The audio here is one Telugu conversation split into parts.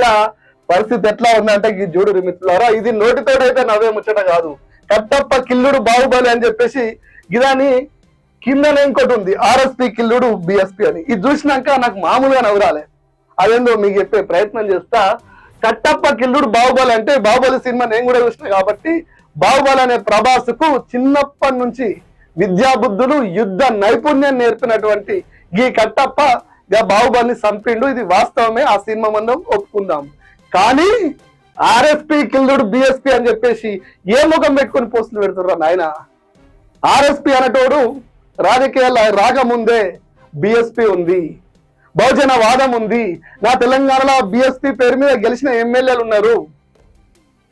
వల్ల పరిస్థితి ఎట్లా ఉందంటే ఈ జోడు మిత్రులారా ఇది నోటితోడైతే నవ్వే ముచ్చట కాదు. కట్టప్ప కిల్లుడు బాహుబలి అని చెప్పేసి ఇదాని కిందనే ఇంకోటి ఉంది ఆర్ఎస్పి కిల్లుడు బిఎస్పి అని. ఇది చూసినాక నాకు మామూలుగా నవ్వురాలే. అదేందో మీకు చెప్పే ప్రయత్నం చేస్తా కట్టప్ప కిల్లుడు బాహుబలి అంటే బాహుబలి సినిమా నేను కూడా చూసిన కాబట్టి బాహుబలి అనే ప్రభాస్కు చిన్నప్పటి నుంచి విద్యాబుద్ధులు యుద్ధ నైపుణ్యం నేర్పినటువంటి ఈ కట్టప్ప ఇక బాహుబలిని చంపిండు. ఇది వాస్తవమే. ఆ సినిమా మనం ఒప్పుకుందాం. కానీ ఆర్ఎస్పి కిల్దుడు బిఎస్పి అని చెప్పేసి ఏ ముఖం పెట్టుకొని పోస్టులు పెడుతుర్రా నాయన? ఆర్ఎస్పి అనేటోడు రాజకీయాల రాకముందే బిఎస్పి ఉంది. బహుజన వాదం ఉంది. నా తెలంగాణలో బిఎస్పి పేరు మీద గెలిచిన ఎమ్మెల్యేలు ఉన్నారు.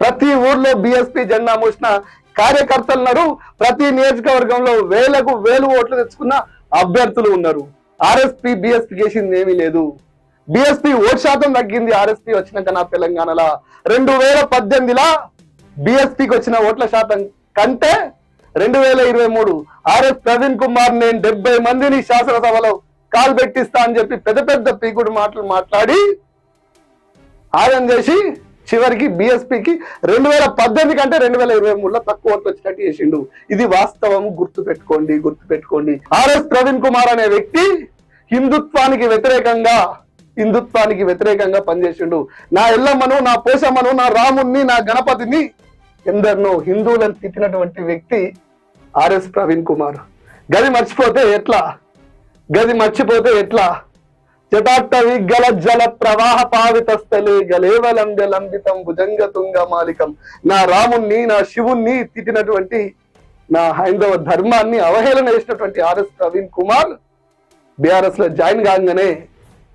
ప్రతి ఊర్లో బిఎస్పి జెండా మోసిన కార్యకర్తలు ఉన్నారు ప్రతి నియోజకవర్గంలో వేలకు వేలు ఓట్లు తెచ్చుకున్న అభ్యర్థులు ఉన్నారు. ఆర్ఎస్పి బిఎస్పి చేసింది ఏమీ లేదు. బిఎస్పీ ఓట్ శాతం తగ్గింది ఆర్ఎస్పి వచ్చినాక నా తెలంగాణలో. రెండు వేల పద్దెనిమిదిలా బిఎస్పీకి వచ్చిన ఓట్ల శాతం కంటే రెండు వేల ఇరవై మూడు. ఆర్ఎస్ ప్రవీణ్ కుమార్ నేను డెబ్బై మందిని శాసనసభలో కాల్ పెట్టిస్తా అని చెప్పి పెద్ద పెద్ద పీకుడు మాటలు మాట్లాడి ఆయం చేసి చివరికి బిఎస్పీకి రెండు వేల పద్దెనిమిది కంటే రెండు వేల ఇరవై మూడులో తక్కువ ఓట్లు వచ్చినట్టు చేసిండు. ఇది వాస్తవం గుర్తు పెట్టుకోండి గుర్తు పెట్టుకోండి ఆర్ఎస్ ప్రవీణ్ కుమార్ అనే వ్యక్తి హిందుత్వానికి వ్యతిరేకంగా హిందుత్వానికి వ్యతిరేకంగా పనిచేసిండు. నా ఎల్లమ్మను నా పోషమ్మను నా రాముణ్ణి నా గణపతిని ఎందరినో హిందువులను తిట్టినటువంటి వ్యక్తి ఆర్ఎస్ ప్రవీణ్ కుమార్. గది మర్చిపోతే ఎట్లా? గది మర్చిపోతే ఎట్లా? జటాట్టవి గల జల ప్రవాహ పావిత స్థలే గలేవలంబ లంబితం భుజంగ తుంగ మాలికం. నా రాముణ్ణి నా శివుణ్ణి తిట్టినటువంటి నా హైందవ ధర్మాన్ని అవహేళన చేసినటువంటి ఆర్ఎస్ ప్రవీణ్ కుమార్ బీఆర్ఎస్లో జాయిన్ కాగానే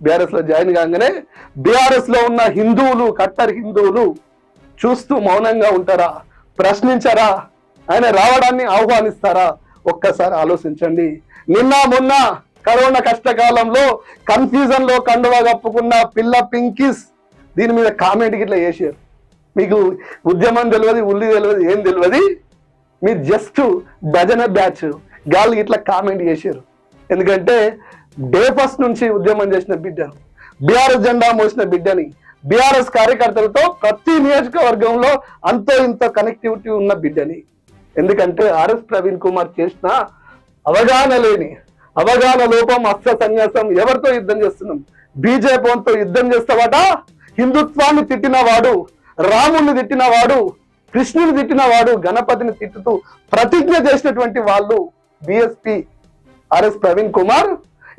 బీఆర్ఎస్లో జాయిన్ కాగానే బీఆర్ఎస్లో ఉన్న హిందువులు కట్టర్ హిందువులు చూస్తూ మౌనంగా ఉంటారా? ప్రశ్నించరా? ఆయన రావడాన్ని ఆహ్వానిస్తారా? ఒక్కసారి ఆలోచించండి. నిన్న మొన్న కరోనా కష్టకాలంలో కన్ఫ్యూజన్లో కండువా కప్పుకున్న పిల్ల పింకిస్ దీని మీద కామెంట్ గిట్లా చేసారు మీకు ఉద్యమం తెలియదు ఉల్లి తెలియదు ఏం తెలియదు. మీరు జస్ట్ భజన బ్యాచ్. గాలి ఇట్లా కామెంట్ చేశారు. ఎందుకంటే డే ఫస్ట్ నుంచి ఉద్యమం చేసిన బిడ్డను బీఆర్ఎస్ జెండా మోసిన బిడ్డని బీఆర్ఎస్ కార్యకర్తలతో ప్రతి నియోజకవర్గంలో అంతో ఇంతో కనెక్టివిటీ ఉన్న బిడ్డని. ఎందుకంటే ఆర్ఎస్ ప్రవీణ్ కుమార్ చేసిన అవగాహన లేని అవగాహన లోపం అస్త్ర సన్యాసం ఎవరితో యుద్ధం చేస్తున్నాం? బీజేపీతో యుద్ధం చేస్తావాట హిందుత్వాన్ని తిట్టిన వాడు రాముణ్ణి తిట్టిన వాడు కృష్ణుని తిట్టిన వాడు గణపతిని తిట్టుతూ ప్రతిజ్ఞ చేసినటువంటి వాళ్ళు బిఎస్పి ఆర్ఎస్ ప్రవీణ్ కుమార్.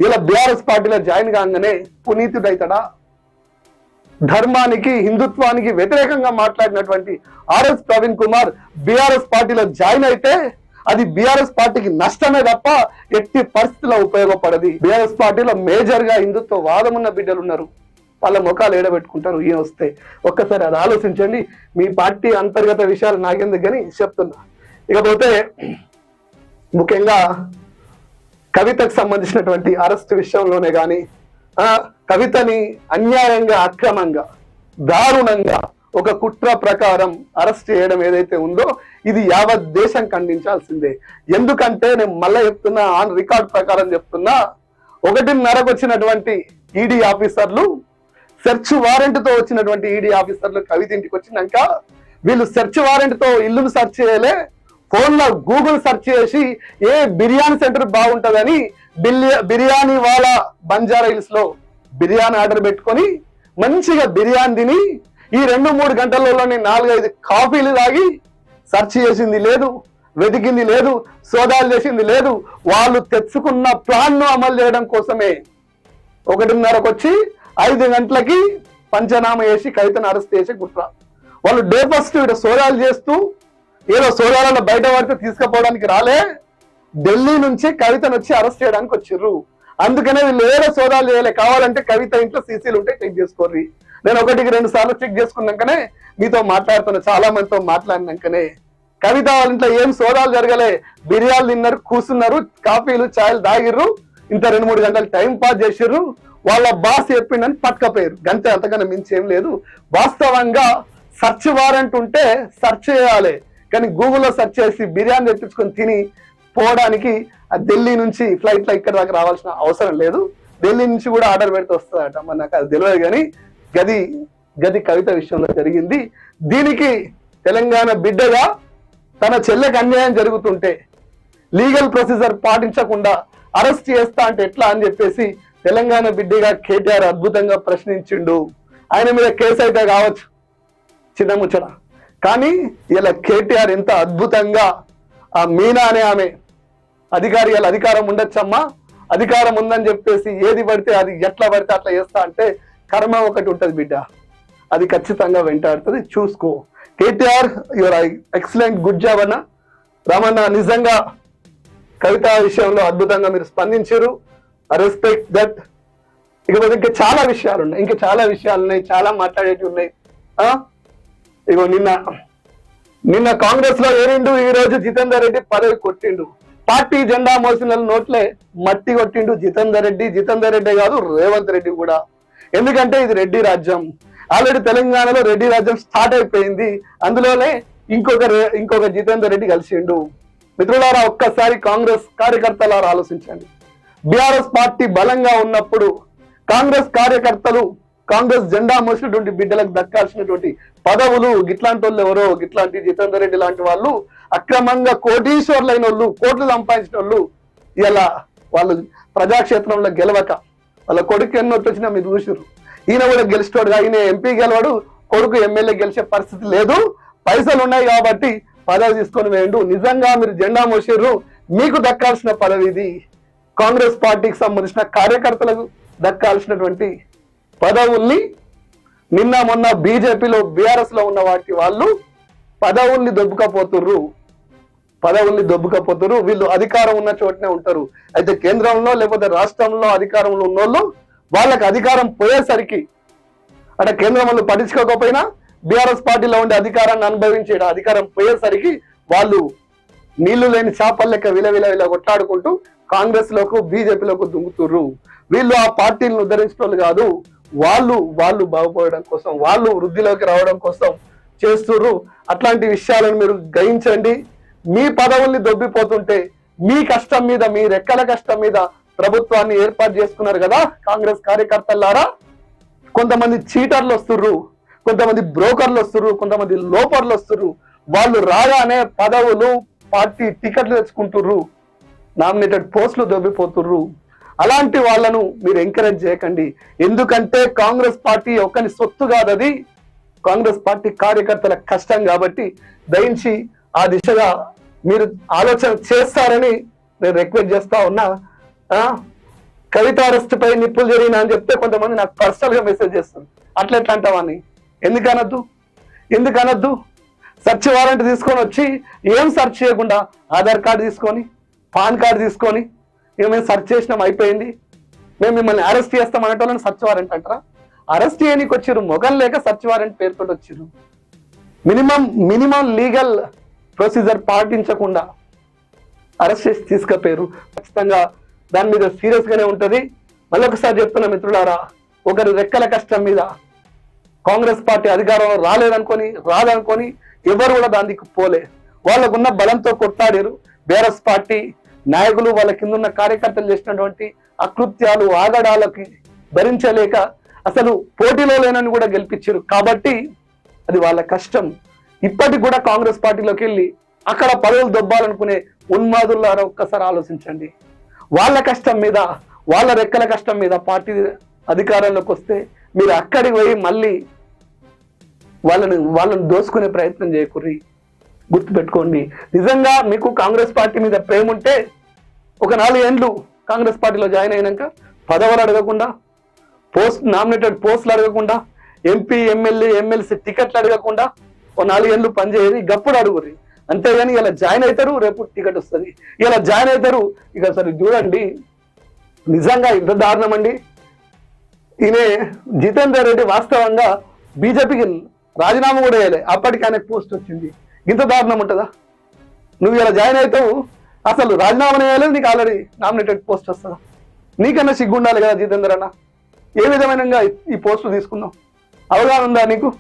ఇలా బీఆర్ఎస్ పార్టీలో జాయిన్ కాగానే పునీతుడైతాడా? ధర్మానికి హిందుత్వానికి వ్యతిరేకంగా మాట్లాడినటువంటి ఆర్ఎస్ ప్రవీణ్ కుమార్ బీఆర్ఎస్ పార్టీలో జాయిన్ అయితే అది బీఆర్ఎస్ పార్టీకి నష్టమే తప్ప ఎట్టి పరిస్థితుల్లో ఉపయోగపడది. బీఆర్ఎస్ పార్టీలో మేజర్గా హిందుత్వ వాదం ఉన్న బిడ్డలు ఉన్నారు. వాళ్ళ ముఖాలు ఏడబెట్టుకుంటారు. ఈయన వస్తే ఒక్కసారి అది ఆలోచించండి. మీ పార్టీ అంతర్గత విషయాలు నాకెందుకు కానీ చెప్తున్నా. ఇకపోతే ముఖ్యంగా కవితకు సంబంధించినటువంటి అరెస్ట్ విషయంలోనే కానీ కవితని అన్యాయంగా అక్రమంగా దారుణంగా ఒక కుట్ర ప్రకారం అరెస్ట్ చేయడం ఏదైతే ఉందో ఇది యావత్ దేశం ఖండించాల్సిందే. ఎందుకంటే నేను మళ్ళీ చెప్తున్నా ఆన్ రికార్డ్ ప్రకారం చెప్తున్నా ఒకటిన్నరకు వచ్చినటువంటి ఈడీ ఆఫీసర్లు సెర్చ్ వారెంట్తో వచ్చినటువంటి ఈడీ ఆఫీసర్లు కవిత ఇంటికి వచ్చినాక వీళ్ళు సెర్చ్ వారెంట్తో ఇల్లును సెర్చ్ చేయలే ఫోన్లో గూగుల్ సెర్చ్ చేసి ఏ బిర్యానీ సెంటర్ బాగుంటుందని బిల్లి- బిర్యానీ వాళ్ళ బంజారా హిల్స్లో బిర్యానీ ఆర్డర్ పెట్టుకొని మంచిగా బిర్యానీ తిని ఈ రెండు మూడు గంటలలోనే నాలుగైదు కాఫీలు తాగి సెర్చ్ చేసింది లేదు వెతికింది లేదు సోదాలు చేసింది లేదు. వాళ్ళు తెచ్చుకున్న ప్లాన్ను అమలు చేయడం కోసమే. ఒకటిన్నరకు వచ్చి ఐదు గంటలకి పంచనామా వేసి కవితను అరెస్ట్ చేసి కుట్ర వాళ్ళు డే ఫస్ట్ ఇక్కడ సోదాలు చేస్తూ ఏదో సోదాలలో బయట పడితే తీసుకుపోవడానికి రాలే. ఢిల్లీ నుంచి కవితను వచ్చి అరెస్ట్ చేయడానికి వచ్చిర్రు. అందుకనే వీళ్ళు ఏదో సోదాలు చేయలే. కావాలంటే కవిత ఇంట్లో సీసీలు ఉంటే చెక్ చేసుకోర్రి. నేను ఒకటికి రెండు సార్లు చెక్ చేసుకున్నాకనే మీతో మాట్లాడుతున్నా చాలా మందితో మాట్లాడినాకనే. కవిత వాళ్ళ ఇంట్లో ఏం సోదాలు జరగలే. బిర్యాలు తిన్నారు కూర్చున్నారు కాఫీలు ఛాయలు తాగిర్రు. ఇంత రెండు మూడు గంటలు టైం పాస్ చేసిర్రు. వాళ్ళ బాస్ చెప్పిండని పట్టుకపోయారు. గంతే అంతకన్నా మించి ఏం లేదు. వాస్తవంగా సర్చ్ వారెంట్ ఉంటే సర్చ్ చేయాలి. కానీ గూగుల్లో సెర్చ్ చేసి బిర్యానీ తెప్పించుకొని తిని పోవడానికి ఆ ఢిల్లీ నుంచి ఫ్లైట్లో ఇక్కడ దాకా రావాల్సిన అవసరం లేదు. ఢిల్లీ నుంచి కూడా ఆర్డర్ పెడితే వస్తుందట మరి నాకు అది తెలియదు కానీ గది గది కవిత విషయంలో జరిగింది. దీనికి తెలంగాణ బిడ్డగా తన చెల్లెకి అన్యాయం జరుగుతుంటే లీగల్ ప్రొసీజర్ పాటించకుండా అరెస్ట్ చేస్తా అంటే ఎట్లా అని చెప్పేసి తెలంగాణ బిడ్డగా కేటీఆర్ అద్భుతంగా ప్రశ్నించిండు. ఆయన మీద కేసు అయితే కావచ్చు. చిన్న ముచ్చట. కానీ ఇలా కేటీఆర్ ఎంత అద్భుతంగా ఆ మీనా అనే ఆమె అధికారి ఇలా అధికారం ఉండొచ్చమ్మా? అధికారం ఉందని చెప్పేసి ఏది పడితే అది ఎట్లా పడితే అట్లా చేస్తా అంటే కర్మ ఒకటి ఉంటుంది బిడ్డ. అది ఖచ్చితంగా వెంటాడుతుంది. చూసుకో. KTR your excellent good job అన్న. రామన్న నిజంగా కవిత విషయంలో అద్భుతంగా మీరు స్పందించారు. రెస్పెక్ట్ దట్ ఇకపోతే ఇంకా చాలా విషయాలు ఉన్నాయి. ఇంకా చాలా విషయాలు ఉన్నాయి. చాలా మాట్లాడేటివి ఉన్నాయి. ఆ? ఇగో నిన్న నిన్న కాంగ్రెస్లో ఏరిండు ఈ రోజు జితేందర్ రెడ్డి పదవి కొట్టిండు. పార్టీ జెండా మోసిన నోట్లే మట్టి కొట్టిండు జితేందర్ రెడ్డి. జితేందర్ రెడ్డి కాదు రేవంత్ రెడ్డి కూడా. ఎందుకంటే ఇది రెడ్డి రాజ్యం. ఆల్రెడీ తెలంగాణలో రెడ్డి రాజ్యం స్టార్ట్ అయిపోయింది. అందులోనే ఇంకొక ఇంకొక జితేందర్ రెడ్డి కలిసిండు. మిత్రులారా ఒక్కసారి కాంగ్రెస్ కార్యకర్తలారా ఆలోచించండి. బీఆర్ఎస్ పార్టీ బలంగా ఉన్నప్పుడు కాంగ్రెస్ కార్యకర్తలు కాంగ్రెస్ జెండా మోసినటువంటి బిడ్డలకు దక్కాల్సినటువంటి పదవులు గిట్లాంటి వాళ్ళు ఎవరో గిట్లాంటి జితేందర్ రెడ్డి లాంటి వాళ్ళు అక్రమంగా కోటీశ్వర్లైన వాళ్ళు కోట్లు సంపాదించిన వాళ్ళు ఇలా వాళ్ళు ప్రజాక్షేత్రంలో గెలవక వాళ్ళ కొడుకు ఎన్నోటి వచ్చినా మీరు చూసారు ఈయన కూడా గెలిచినోడు ఈయన ఎంపీ గెలవాడు కొడుకు ఎమ్మెల్యే గెలిచే పరిస్థితి లేదు. పైసలు ఉన్నాయి కాబట్టి పదవి తీసుకొని వేయండు. నిజంగా మీరు జెండా మోసారు మీకు దక్కాల్సిన పదవి ఇది. కాంగ్రెస్ పార్టీకి సంబంధించిన కార్యకర్తలకు దక్కాల్సినటువంటి పదవుల్ని నిన్న మొన్న బీజేపీలో బీఆర్ఎస్లో ఉన్న వాటి వాళ్ళు పదవుల్ని దొబ్బుకపోతుర్రు. పదవుల్ని దొబ్బుకపోతురు వీళ్ళు అధికారం ఉన్న చోటనే ఉంటారు. అయితే కేంద్రంలో లేకపోతే రాష్ట్రంలో అధికారంలో ఉన్నోళ్ళు వాళ్ళకి అధికారం పోయేసరికి అంటే కేంద్రం వాళ్ళు పట్టించుకోకపోయినా బీఆర్ఎస్ పార్టీలో ఉండే అధికారాన్ని అనుభవించే అధికారం పోయేసరికి వాళ్ళు నీళ్ళు లేని చేపల లెక్క విలవిల విల కొట్లాడుకుంటూ కాంగ్రెస్ లోకు బీజేపీలోకి దుంగుతుర్రు వీళ్ళు ఆ పార్టీలను ఉద్ధరించడం కాదు. వాళ్ళు వాళ్ళు బాగుపడడం కోసం వాళ్ళు వృద్ధిలోకి రావడం కోసం చేస్తున్నారు అట్లాంటి విషయాలను మీరు గ్రహించండి. మీ పదవుల్ని దొబ్బిపోతుంటే మీ కష్టం మీద మీ రెక్కల కష్టం మీద ప్రభుత్వాన్ని ఏర్పాటు చేసుకున్నారు కదా కాంగ్రెస్ కార్యకర్తలారా కొంతమంది చీటర్లు వస్తుర్రు కొంతమంది బ్రోకర్లు వస్తుర్రు కొంతమంది లోపర్లు వస్తుర్రు. వాళ్ళు రాగానే పదవులు పార్టీ టికెట్లు తెచ్చుకుంటుర్రు నామినేటెడ్ పోస్టులు దొబ్బిపోతుర్రు. అలాంటి వాళ్ళను మీరు ఎంకరేజ్ చేయకండి. ఎందుకంటే కాంగ్రెస్ పార్టీ ఒక్కని సొత్తు కాదది కాంగ్రెస్ పార్టీ కార్యకర్తల కష్టం కాబట్టి దయించి ఆ దిశగా మీరు ఆలోచన చేస్తారని నేను రిక్వెస్ట్ చేస్తా ఉన్నా. ఆ, కవిత పై నిప్పులు జరిగిన అని చెప్తే కొంతమంది నాకు పర్సనల్గా మెసేజ్ చేస్తుంది అట్లా ఎట్లా అంటావని ఎందుకు అనొద్దు? ఎందుకు అనొద్దు? సర్చ్ వారెంట్ తీసుకొని వచ్చి ఏం సెర్చ్ చేయకుండా ఆధార్ కార్డు తీసుకొని పాన్ కార్డు తీసుకొని ఇక మేము సర్చ్ చేసినాం అయిపోయింది. మేము మిమ్మల్ని అరెస్ట్ చేస్తాం అనేటోళ్ళని సర్చ్ వారెంట్ అంటారా? అరెస్ట్ చేయనీకి వచ్చారు మొగల్ లేక సర్చ్ వారెంట్ పేరుతో వచ్చారు మినిమం మినిమం లీగల్ ప్రొసీజర్ పాటించకుండా అరెస్ట్ చేసి తీసుకపోయారు ఖచ్చితంగా దాని మీద సీరియస్ గానే మళ్ళొకసారి చెప్తున్న మిత్రులారా ఒకరి రెక్కల కష్టం మీద కాంగ్రెస్ పార్టీ అధికారంలో రాలేదనుకొని రాదనుకొని ఎవరు కూడా దానికి పోలే. వాళ్ళకున్న బలంతో కొట్టాడారు బీఆర్ఎస్ పార్టీ నాయకులు వాళ్ళ కింద ఉన్న కార్యకర్తలు చేసినటువంటి అకృత్యాలు ఆగడాలకి భరించలేక అసలు పోటీలో లేనని కూడా గెలిపించారు. కాబట్టి అది వాళ్ళ కష్టం. ఇప్పటికి కూడా కాంగ్రెస్ పార్టీలోకి వెళ్ళి అక్కడ పదవులు దొబ్బాలనుకునే ఉన్మాదులారా ఒక్కసారి ఆలోచించండి. వాళ్ళ కష్టం మీద వాళ్ళ రెక్కల కష్టం మీద పార్టీ అధికారంలోకి వస్తే మీరు అక్కడికి పోయి మళ్ళీ వాళ్ళని వాళ్ళని దోసుకునే ప్రయత్నం చేయకుర్రి. గుర్తుపెట్టుకోండి. నిజంగా మీకు కాంగ్రెస్ పార్టీ మీద ప్రేమ ఉంటే ఒక నాలుగేండ్లు కాంగ్రెస్ పార్టీలో జాయిన్ అయినాక పదవులు అడగకుండా పోస్ట్ నామినేటెడ్ పోస్టులు అడగకుండా ఎంపీ ఎమ్మెల్యే ఎమ్మెల్సీ టికెట్లు అడగకుండా ఓ నాలుగేళ్ళు పనిచేయరు గప్పుడు అడుగురి అంతేగాని ఇలా జాయిన్ అవుతారు రేపు టికెట్ వస్తుంది. ఇలా జాయిన్ అవుతారు ఇక సరే చూడండి. నిజంగా ఇంత దారుణం అండి. ఈయనే జితేందర్ రెడ్డి వాస్తవంగా బీజేపీకి రాజీనామా కూడా వేయలే అప్పటికి ఆయనకు పోస్ట్ వచ్చింది. ఇంత దారుణం ఉంటుందా? నువ్వు ఇలా జాయిన్ అవుతావు అసలు రాజీనామా వేయలేదు నీకు ఆల్రెడీ నామినేటెడ్ పోస్ట్ వస్తుందా? నీకన్నా సిగ్గు ఉండాలి కదా జితేందర్ అన్న. ఏ విధమైన ఈ పోస్టు తీసుకున్నావు? అవగాహన ఉందా నీకు?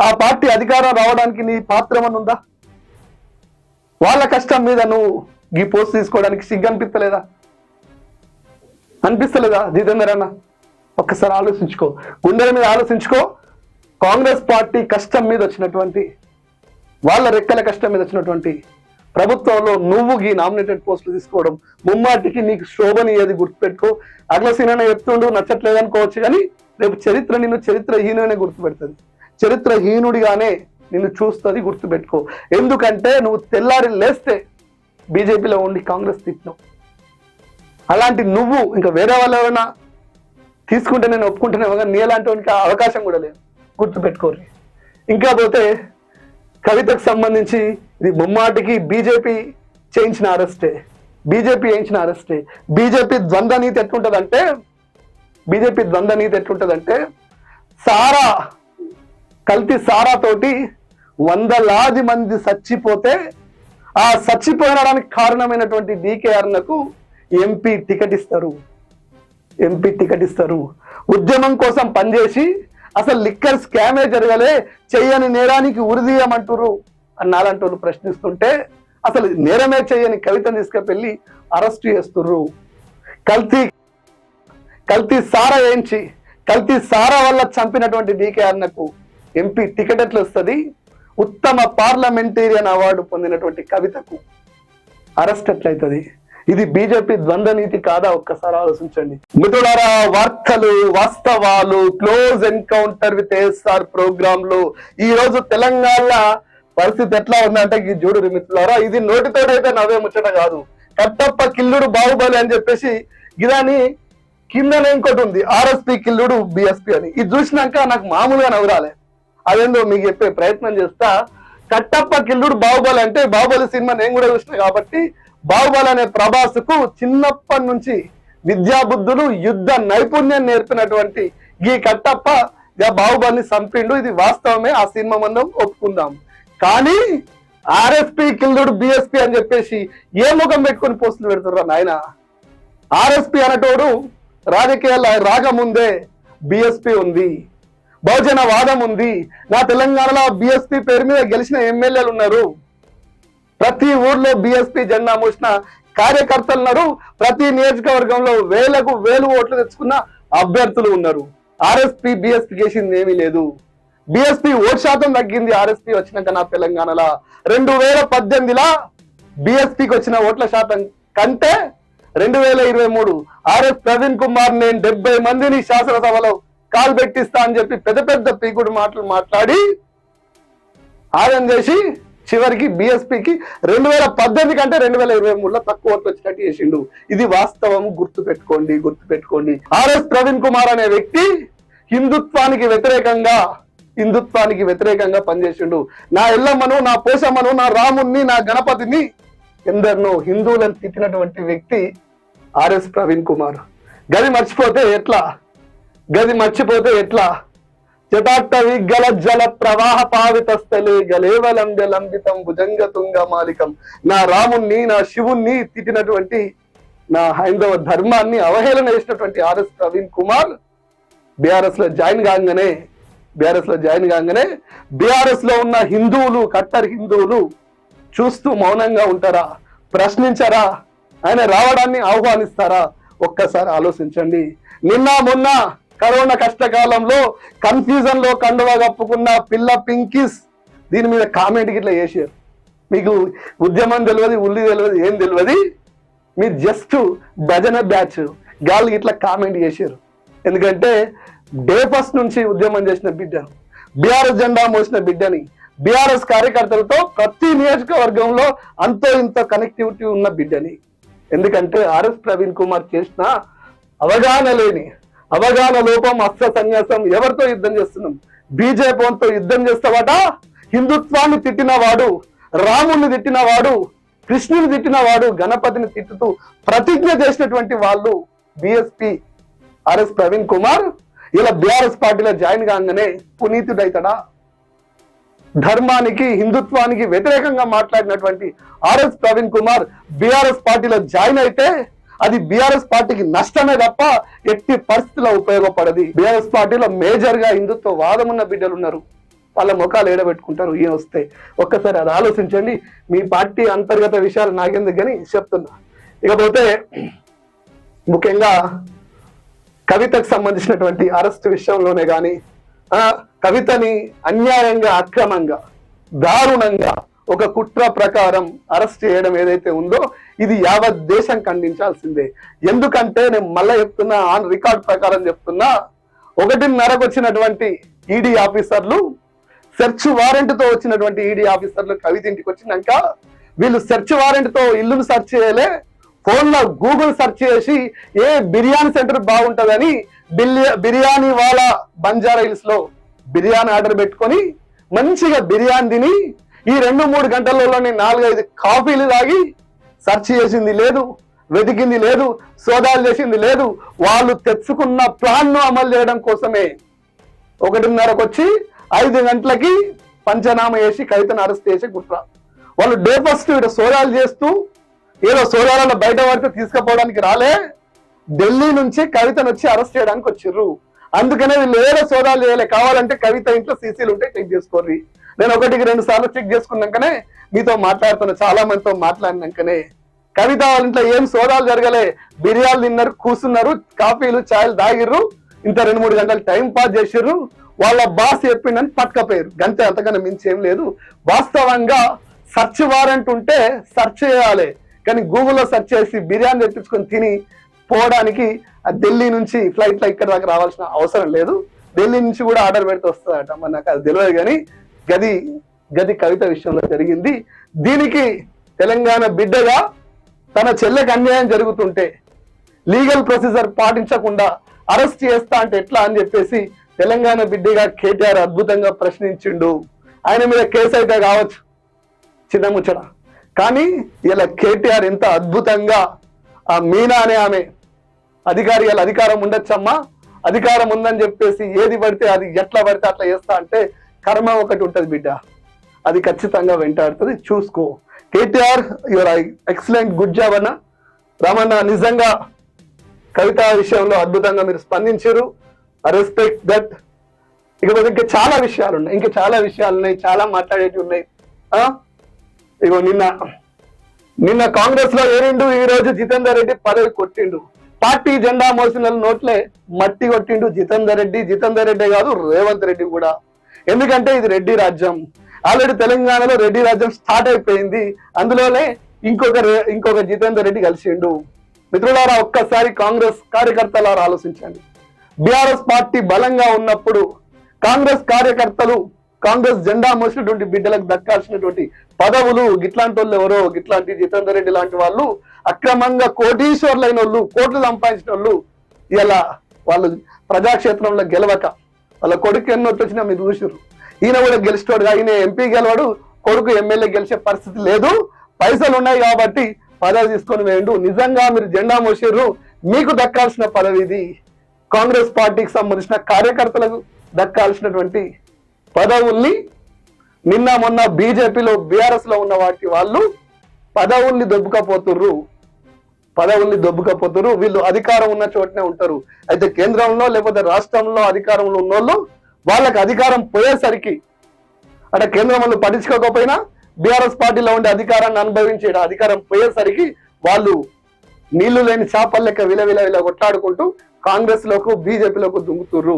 ఆ పార్టీ అధికారం రావడానికి నీ పాత్ర ఉందా? వాళ్ళ కష్టం మీద నువ్వు ఈ పోస్ట్ తీసుకోవడానికి సిగ్గు అనిపిస్తలేదా? అనిపిస్తలేదా జితేందర్ అన్న? ఒక్కసారి ఆలోచించుకో. గుండెల మీద ఆలోచించుకో. కాంగ్రెస్ పార్టీ కష్టం మీద వచ్చినటువంటి వాళ్ళ రెక్కల కష్టం మీద వచ్చినటువంటి ప్రభుత్వంలో నువ్వు ఈ నామినేటెడ్ పోస్టులు తీసుకోవడం ముమ్మాటికి నీకు శోభనీయది గుర్తుపెట్టుకో? అగ్లసీన చెప్తుండు నచ్చట్లేదు అనుకోవచ్చు కానీ రేపు చరిత్ర నిన్ను చరిత్రహీననే గుర్తుపెడుతుంది. చరిత్రహీనుడిగానే నిన్ను చూస్తుంది గుర్తుపెట్టుకో. ఎందుకంటే నువ్వు తెల్లారి లేస్తే బీజేపీలో ఉండి కాంగ్రెస్ తిట్టినావు. అలాంటి నువ్వు ఇంకా వేరే వాళ్ళు ఎవరైనా తీసుకుంటే నేను ఒప్పుకుంటున్నావు కానీ నీ అలాంటి ఆ అవకాశం కూడా లేదు. గుర్తుపెట్టుకోరు ఇంకా పోతే కవితకు సంబంధించి ఇది ముమ్మాటికి బీజేపీ చేయించిన అరెస్టే. బీజేపీ చేయించిన అరెస్టే. బీజేపీ ద్వంద్వ నీతి ఎట్లుంటదంటే బీజేపీ ద్వంద్వ నీతి ఎట్లుంటదంటే సారా కల్తీ సారా తోటి వందలాది మంది చచ్చిపోతే ఆ చచ్చిపోయడానికి కారణమైనటువంటి డీకేఆర్లకు ఎంపీ టికెట్ ఇస్తారు. ఎంపీ టికెట్ ఇస్తారు. ఉద్యమం కోసం పనిచేసి అసలు లిక్కర్ స్కామే జరగలే చెయ్యని నేరానికి ఉరిదీయమంటారు అని నాలంటోళ్ళు ప్రశ్నిస్తుంటే అసలు నేరమే చెయ్యని కవితను తీసుకెళ్ళి అరెస్ట్ చేస్తుర్రు. కల్తీ కల్తీ సారా వేయించి కల్తీ సారా వల్ల చంపినటువంటి డీకే అన్నకు ఎంపీ టికెట్ ఎట్లా వస్తుంది. ఉత్తమ పార్లమెంటేరియన్ అవార్డు పొందినటువంటి కవితకు అరెస్ట్ ఎట్లయితుంది? ఇది బీజేపీ ద్వంద్వ నీతి కాదా? ఒక్కసారి ఆలోచించండి. మిత్రులారా వార్తలు వాస్తవాలు క్లోజ్ ఎన్కౌంటర్ విత్ ఏఎస్ఆర్ ప్రోగ్రామ్లో ఈ రోజు తెలంగాణ పరిస్థితి ఎట్లా ఉందంటే ఈ చూడు మిత్రులారా ఇది నోటితోడైతే నవ్వే ముచ్చట కాదు. కట్టప్ప కిల్లుడు బాహుబలి అని చెప్పేసి ఇదాని కిందనే ఇంకోటి ఉంది. ఆర్ఎస్పి కిల్లుడు బిఎస్పి అని. ఇది చూసినాక నాకు మామూలుగా నవ్వురాలే. అదేందో మీకు చెప్పే ప్రయత్నం చేస్తా. కట్టప్ప కిల్లుడు బాహుబలి అంటే బాహుబలి సినిమా నేను కూడా చూసిన కాబట్టి బాహుబలి అనే ప్రభాస్కు చిన్నప్పటి నుంచి విద్యాబుద్ధులు యుద్ధ నైపుణ్యం నేర్పినటువంటి ఈ కట్టప్ప ఇక బాహుబలిని చంపిండు. ఇది వాస్తవమే. ఆ సినిమా మనం ఒప్పుకుందాం. కానీ ఆర్ఎస్పి కిల్లుడు బిఎస్పి అని చెప్పేసి ఏ ముఖం పెట్టుకొని పోస్టులు పెడుతుర్రా నాయన? ఆర్ఎస్పి అనటోడు రాజకీయాల రాకముందే బిఎస్పి ఉంది. బహుజన వాదం ఉంది. నా తెలంగాణలో బిఎస్పి పేరు మీద గెలిచిన ఎమ్మెల్యేలు ఉన్నారు. ప్రతి ఊర్లో బిఎస్పీ జెండా మోసిన కార్యకర్తలు ఉన్నారు ప్రతి నియోజకవర్గంలో వేలకు వేలు ఓట్లు తెచ్చుకున్న అభ్యర్థులు ఉన్నారు. ఆర్ఎస్పి బిఎస్పీ చేసింది ఏమీ లేదు. బిఎస్పీ ఓట్ శాతం తగ్గింది. ఆర్ఎస్పి వచ్చినాక నా తెలంగాణలో రెండు వేల పద్దెనిమిదిలా బిఎస్పీకి వచ్చిన ఓట్ల శాతం కంటే రెండు వేల ఇరవై మూడు ఆర్ఎస్ ప్రవీణ్ కుమార్ నేను డెబ్బై మందిని శాసనసభలో కాల్ పెట్టిస్తా అని చెప్పి పెద్ద పెద్ద పీకుడు మాటలు మాట్లాడి ఆదం చేసి చివరికి బిఎస్పికి రెండు వేల పద్దెనిమిది కంటే రెండు వేల ఇరవై మూడులో తక్కువ ఓట్లు వచ్చినట్టు చేసిండు. ఇది వాస్తవం గుర్తు పెట్టుకోండి గుర్తు పెట్టుకోండి. ఆర్ఎస్ ప్రవీణ్ కుమార్ అనే వ్యక్తి హిందుత్వానికి వ్యతిరేకంగా హిందుత్వానికి వ్యతిరేకంగా పనిచేసిండు. నా ఎల్లమ్మను నా పోషమ్మను నా రాముణ్ణి నా గణపతిని ఎందరినో హిందువులను తిట్టినటువంటి వ్యక్తి ఆర్ఎస్ ప్రవీణ్ కుమార్. గది మర్చిపోతే ఎట్లా? గది మర్చిపోతే ఎట్లా? జటాట్ట గల జల ప్రవాహ పావిత స్థలే గలేవలంబె లంబితం భుజంగ తుంగ మాలికం. నా రాముణ్ణి నా శివుణ్ణి తిట్టినటువంటి నా హైందవ ధర్మాన్ని అవహేళన చేసినటువంటి ఆర్ఎస్ ప్రవీణ్ కుమార్ బీఆర్ఎస్లో జాయిన్ కాగానే బీఆర్ఎస్లో జాయిన్ కాగానే బీఆర్ఎస్లో ఉన్న హిందువులు కట్టర్ హిందువులు చూస్తూ మౌనంగా ఉంటారా? ప్రశ్నించరా? ఆయన రావడాన్ని ఆహ్వానిస్తారా? ఒక్కసారి ఆలోచించండి. నిన్న మొన్న కరోనా కష్టకాలంలో కన్ఫ్యూజన్లో కండువా కప్పుకున్న పిల్ల పింకిస్ దీని మీద కామెంట్ గిట్లా చేశారు. మీకు ఉద్యమం తెలియదు ఉల్లి తెలియదు ఏం తెలియదు. మీరు జస్ట్ భజన బ్యాచ్ గాలి ఇట్లా కామెంట్ చేశారు. ఎందుకంటే డే ఫస్ట్ నుంచి ఉద్యమం చేసిన బిడ్డను బీఆర్ఎస్ జెండా మోసిన బిడ్డని బీఆర్ఎస్ కార్యకర్తలతో ప్రతి నియోజకవర్గంలో అంతో ఇంతో కనెక్టివిటీ ఉన్న బిడ్డని. ఎందుకంటే ఆర్ఎస్ ప్రవీణ్ కుమార్ చేసిన అవగాహన లేని అవగాహన లోపం అస్త్ర సన్యాసం ఎవరితో యుద్ధం చేస్తున్నాం? బీజేపీతో యుద్ధం చేస్తావట హిందుత్వాన్ని తిట్టిన వాడు రాముణ్ణి తిట్టిన వాడు కృష్ణుని తిట్టిన వాడు గణపతిని తిట్టుతూ ప్రతిజ్ఞ చేసినటువంటి వాళ్ళు బిఎస్పి ఆర్ఎస్ ప్రవీణ్ కుమార్. ఇలా బీఆర్ఎస్ పార్టీలో జాయిన్ కాగానే పునీతుడైతాడా? ధర్మానికి హిందుత్వానికి వ్యతిరేకంగా మాట్లాడినటువంటి ఆర్ఎస్ ప్రవీణ్ కుమార్ బీఆర్ఎస్ పార్టీలో జాయిన్ అయితే అది బీఆర్ఎస్ పార్టీకి నష్టమే తప్ప ఎట్టి పరిస్థితిలో ఉపయోగపడది. బీఆర్ఎస్ పార్టీలో మేజర్గా హిందుత్వ వాదం ఉన్న బిడ్డలు ఉన్నారు. వాళ్ళ ముఖాలు ఏడబెట్టుకుంటారు ఈయన వస్తే. ఒక్కసారి అది ఆలోచించండి. మీ పార్టీ అంతర్గత విషయాలు నాకెందుకు కానీ చెప్తున్నా. ఇకపోతే ముఖ్యంగా కవితకు సంబంధించినటువంటి అరెస్ట్ విషయంలోనే కానీ కవితని అన్యాయంగా అక్రమంగా దారుణంగా ఒక కుట్ర ప్రకారం అరెస్ట్ చేయడం ఏదైతే ఉందో ఇది యావత్ దేశం ఖండించాల్సిందే. ఎందుకంటే నేను మళ్ళీ చెప్తున్నా ఆన్ రికార్డ్ ప్రకారం చెప్తున్నా ఒకటిన్నరకు వచ్చినటువంటి ఈడీ ఆఫీసర్లు సెర్చ్ వారెంట్తో వచ్చినటువంటి ఈడీ ఆఫీసర్లు కవిత ఇంటికి వచ్చినాక వీళ్ళు సెర్చ్ వారెంట్తో ఇల్లును సెర్చ్ చేయలే ఫోన్లో గూగుల్ సెర్చ్ చేసి ఏ బిర్యానీ సెంటర్ బాగుంటుందని బిల్లి- బిర్యానీ వాళ్ళ బంజారా హిల్స్లో బిర్యానీ ఆర్డర్ పెట్టుకొని మంచిగా బిర్యానీ తిని ఈ రెండు మూడు గంటలలోనే నాలుగైదు కాఫీలు తాగి సెర్చ్ చేసింది లేదు వెతికింది లేదు సోదాలు చేసింది లేదు. వాళ్ళు తెచ్చుకున్న ప్లాన్ను అమలు చేయడం కోసమే. ఒకటిన్నరకు వచ్చి ఐదు గంటలకి పంచనామా వేసి కవితను అరెస్ట్ చేసి కుట్ర వాళ్ళు డే ఫస్ట్ ఇక్కడ సోదాలు చేస్తూ ఏదో సోదాలలో బయట పడితే తీసుకుపోవడానికి రాలే. ఢిల్లీ నుంచి కవితను వచ్చి అరెస్ట్ చేయడానికి వచ్చిర్రు. అందుకనే వీళ్ళు ఏదో సోదాలు చేయలే. కావాలంటే కవిత ఇంట్లో సీసీలు ఉంటే చెక్ చేసుకోర్రి. నేను ఒకటికి రెండు సార్లు చెక్ చేసుకున్నాకనే మీతో మాట్లాడుతున్న చాలా మందితో మాట్లాడినాకనే. కవిత వాళ్ళ ఇంట్లో ఏం సోదాలు జరగలే. బిర్యాలు తిన్నారు కూర్చున్నారు కాఫీలు ఛాయలు తాగిర్రు. ఇంత రెండు మూడు గంటలు టైం పాస్ చేసిర్రు. వాళ్ళ బాస్ చెప్పిండని పట్టుకపోయారు. గంతే అంతకన్నా మించి ఏం లేదు. వాస్తవంగా సర్చ్ వారెంట్ ఉంటే సర్చ్ చేయాలి. కానీ గూగుల్లో సెర్చ్ చేసి బిర్యానీ తెప్పించుకొని తిని పోవడానికి ఆ ఢిల్లీ నుంచి ఫ్లైట్లో ఇక్కడ దాకా రావాల్సిన అవసరం లేదు. ఢిల్లీ నుంచి కూడా ఆర్డర్ పెడితే వస్తుందట. మరి నాకు అది తెలియదు కానీ గది గది కవిత విషయంలో జరిగింది. దీనికి తెలంగాణ బిడ్డగా తన చెల్లెకి అన్యాయం జరుగుతుంటే లీగల్ ప్రొసీజర్ పాటించకుండా అరెస్ట్ చేస్తా అంటే ఎట్లా అని చెప్పేసి తెలంగాణ బిడ్డగా కేటీఆర్ అద్భుతంగా ప్రశ్నించిండు. ఆయన మీద కేసు అయితే కావచ్చు చిన్న ముచ్చట. కానీ ఇలా కేటీఆర్ ఎంత అద్భుతంగా ఆ మీనా అనే ఆమె అధికారి ఇలా అధికారం ఉండొచ్చమ్మా అధికారం ఉందని చెప్పేసి ఏది పడితే అది ఎట్లా పడితే అట్లా చేస్తా అంటే కర్మ ఒకటి ఉంటుంది బిడ్డ. అది ఖచ్చితంగా వెంటాడుతుంది. చూసుకో. KTR your excellent good job అన్న. రామన్న నిజంగా కవిత విషయంలో అద్భుతంగా మీరు స్పందించారు. రెస్పెక్ట్ దట్ ఇకపోతే ఇంకా చాలా విషయాలు ఉన్నాయి. ఇంకా చాలా విషయాలు ఉన్నాయి. చాలా మాట్లాడేటివి ఉన్నాయి. ఇగో నిన్న నిన్న కాంగ్రెస్లో ఏరిండు ఈ రోజు జితేందర్ రెడ్డి పదవి కొట్టిండు. పార్టీ జెండా మోసిన నోట్లే మట్టి కొట్టిండు జితేందర్ రెడ్డి. జితేందర్ రెడ్డి కాదు రేవంత్ రెడ్డి కూడా. ఎందుకంటే ఇది రెడ్డి రాజ్యం. ఆల్రెడీ తెలంగాణలో రెడ్డి రాజ్యం స్టార్ట్ అయిపోయింది. అందులోనే ఇంకొక ఇంకొక జితేందర్ రెడ్డి కలిసిండు. మిత్రులారా ఒక్కసారి కాంగ్రెస్ కార్యకర్తలారా ఆలోచించండి. బీఆర్ఎస్ పార్టీ బలంగా ఉన్నప్పుడు కాంగ్రెస్ కార్యకర్తలు కాంగ్రెస్ జెండా మోసినటువంటి బిడ్డలకు దక్కాల్సినటువంటి పదవులు గిట్లాంటి వాళ్ళు ఎవరో గిట్లాంటి జితేందర్ రెడ్డి లాంటి వాళ్ళు అక్రమంగా కోటీశ్వర్లైన వాళ్ళు కోట్లు సంపాదించిన వాళ్ళు ఇలా వాళ్ళు ప్రజాక్షేత్రంలో గెలవక వాళ్ళ కొడుకు ఎన్నో వచ్చినా మీరు చూసారు ఈయన కూడా గెలిచినోడు ఈయన ఎంపీ గెలవాడు కొడుకు ఎమ్మెల్యే గెలిచే పరిస్థితి లేదు. పైసలు ఉన్నాయి కాబట్టి పదవి తీసుకొని వేయండు. నిజంగా మీరు జెండా మోసారు మీకు దక్కాల్సిన పదవి ఇది. కాంగ్రెస్ పార్టీకి సంబంధించిన కార్యకర్తలకు దక్కాల్సినటువంటి పదవుల్ని నిన్న మొన్న బీజేపీలో బీఆర్ఎస్లో ఉన్న వాటి వాళ్ళు పదవుల్ని దొబ్బుకపోతుర్రు. పదవుల్ని దొబ్బుకపోతురు వీళ్ళు అధికారం ఉన్న చోటనే ఉంటారు. అయితే కేంద్రంలో లేకపోతే రాష్ట్రంలో అధికారంలో ఉన్నోళ్ళు వాళ్ళకి అధికారం పోయేసరికి అంటే కేంద్రం వాళ్ళు పట్టించుకోకపోయినా బీఆర్ఎస్ పార్టీలో ఉండే అధికారాన్ని అనుభవించే అధికారం పోయేసరికి వాళ్ళు నీళ్ళు లేని చేపల లెక్క విల విల కొట్లాడుకుంటూ కాంగ్రెస్ లోకు బీజేపీలోకి దుంగుతుర్రు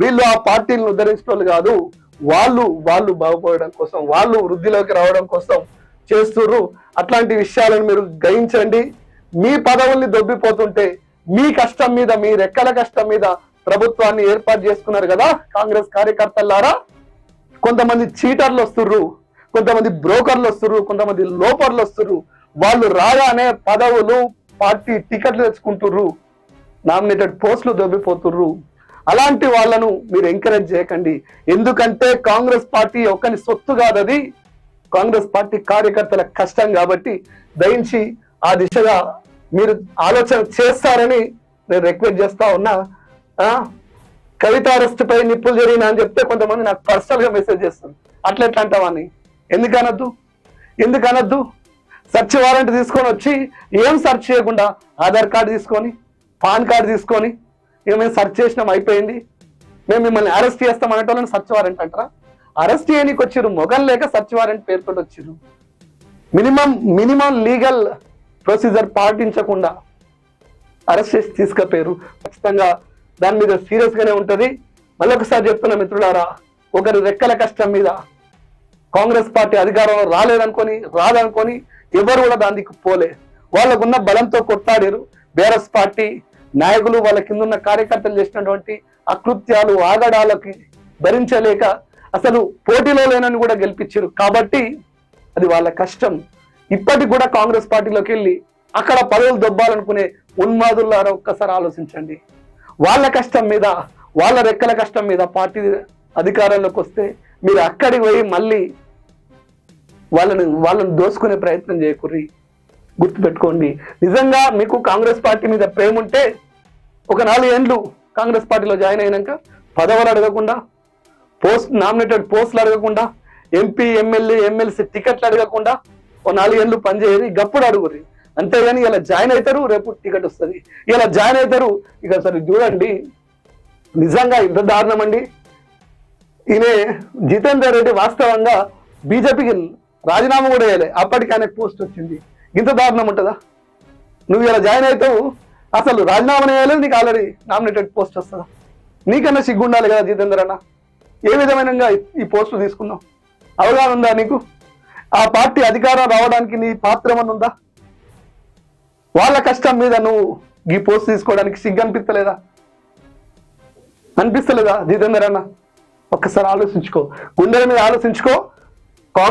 వీళ్ళు ఆ పార్టీలను ఉద్ధరించడం కాదు. వాళ్ళు వాళ్ళు బాగుపడడం కోసం వాళ్ళు వృద్ధిలోకి రావడం కోసం చేస్తుర్రు. అట్లాంటి విషయాలను మీరు గ్రహించండి మీ పదవుల్ని దొబ్బిపోతుంటే మీ కష్టం మీద మీ రెక్కల కష్టం మీద ప్రభుత్వాన్ని ఏర్పాటు చేసుకున్నారు కదా కాంగ్రెస్ కార్యకర్తలారా కొంతమంది చీటర్లు వస్తుర్రు కొంతమంది బ్రోకర్లు వస్తుర్రు కొంతమంది లోపర్లు వస్తుర్రు. వాళ్ళు రాగానే పదవులు పార్టీ టికెట్లు తెచ్చుకుంటుర్రు నామినేటెడ్ పోస్టులు దొబ్బిపోతుర్రు. అలాంటి వాళ్ళను మీరు ఎంకరేజ్ చేయకండి. ఎందుకంటే కాంగ్రెస్ పార్టీ ఒకరి సొత్తు కాదది కాంగ్రెస్ పార్టీ కార్యకర్తల కష్టం కాబట్టి దయించి ఆ దిశగా మీరు ఆలోచన చేస్తారని నేను రిక్వెస్ట్ చేస్తా ఉన్నా. ఆ, కవిత పై నిప్పులు జరిగిన అని చెప్తే కొంతమంది నాకు పర్సనల్గా మెసేజ్ చేస్తుంది అట్లా ఎట్లా అంటావని? ఎందుకు అనొద్దు? ఎందుకు అనొద్దు? సర్చ్ వారెంట్ తీసుకొని వచ్చి ఏం సెర్చ్ చేయకుండా ఆధార్ కార్డు తీసుకొని పాన్ కార్డు తీసుకొని ఇక మేము సెర్చ్ చేసినాం అయిపోయింది. మేము మిమ్మల్ని అరెస్ట్ చేస్తాం అనేటోళ్ళని సర్చ్ వారెంట్ అంటారా? అరెస్ట్ చేయడానికి వచ్చిర్రు మొగం లేక సర్చ్ వారెంట్ పేరుతో వచ్చిర్రు. మినిమం మినిమం లీగల్ ప్రొసీజర్ పాటించకుండా అరెస్ట్ చేసి తీసుకపోయారు. ఖచ్చితంగా దాని మీద సీరియస్గానే ఉంటుంది. మళ్ళొకసారి ఒకసారి చెప్తున్న మిత్రులారా ఒకరి రెక్కల కష్టం మీద కాంగ్రెస్ పార్టీ అధికారంలో రాలేదనుకొని రాదనుకొని ఎవరు కూడా దానికి పోలే. వాళ్ళకున్న బలంతో కొట్టాడారు బీఆర్ఎస్ పార్టీ నాయకులు వాళ్ళ కింద ఉన్న కార్యకర్తలు చేసినటువంటి అకృత్యాలు ఆగడాలకి భరించలేక అసలు పోటీలో లేనని కూడా గెలిపించారు. కాబట్టి అది వాళ్ళ కష్టం. ఇప్పటికి కూడా కాంగ్రెస్ పార్టీలోకి వెళ్ళి అక్కడ పదవులు దొబ్బాలనుకునే ఉన్మాదుల్లారా ఒక్కసారి ఆలోచించండి. వాళ్ళ కష్టం మీద వాళ్ళ రెక్కల కష్టం మీద పార్టీ అధికారంలోకి వస్తే మీరు అక్కడికి పోయి మళ్ళీ వాళ్ళని వాళ్ళని దోసుకునే ప్రయత్నం చేయకుర్రి గుర్తుపెట్టుకోండి. నిజంగా మీకు కాంగ్రెస్ పార్టీ మీద ప్రేమ ఉంటే ఒక నాలుగు ఏండ్లు కాంగ్రెస్ పార్టీలో జాయిన్ అయినాక పదవులు అడగకుండా పోస్ట్ నామినేటెడ్ పోస్టులు అడగకుండా ఎంపీ ఎమ్మెల్యే ఎమ్మెల్సీ టికెట్లు అడగకుండా ఓ నాలుగేళ్ళు పనిచేయరు గప్పుడు అడుగురి అంతేగాని ఇలా జాయిన్ అవుతారు రేపు టికెట్ వస్తుంది. ఇలా జాయిన్ అవుతారు ఇక సరే చూడండి. నిజంగా ఇంత దారుణం అండి. ఈయన జితేందర్ రెడ్డి వాస్తవంగా బీజేపీకి రాజీనామా కూడా వేయలే అప్పటికి ఆయనకు పోస్ట్ వచ్చింది. ఇంత దారుణం ఉంటుందా? నువ్వు ఇలా జాయిన్ అవుతావు అసలు రాజీనామా వేయలేదు నీకు ఆల్రెడీ నామినేటెడ్ పోస్ట్ వస్తుందా? నీకన్నా సిగ్గుండాలి కదా జితేందర్ అన్న. ఏ విధమైన ఈ పోస్టు తీసుకున్నావు? అవగాహన ఉందా నీకు? ఆ పార్టీ అధికారం రావడానికి నీ పాత్ర ఏమన్నా ఉందా? వాళ్ళ కష్టం మీద నువ్వు ఈ పోస్ట్ తీసుకోవడానికి సిగ్గు అనిపిస్తలేదా? అనిపిస్తలేదా జితేందర్ అన్న? ఒక్కసారి ఆలోచించుకో. గుండెల మీద ఆలోచించుకో.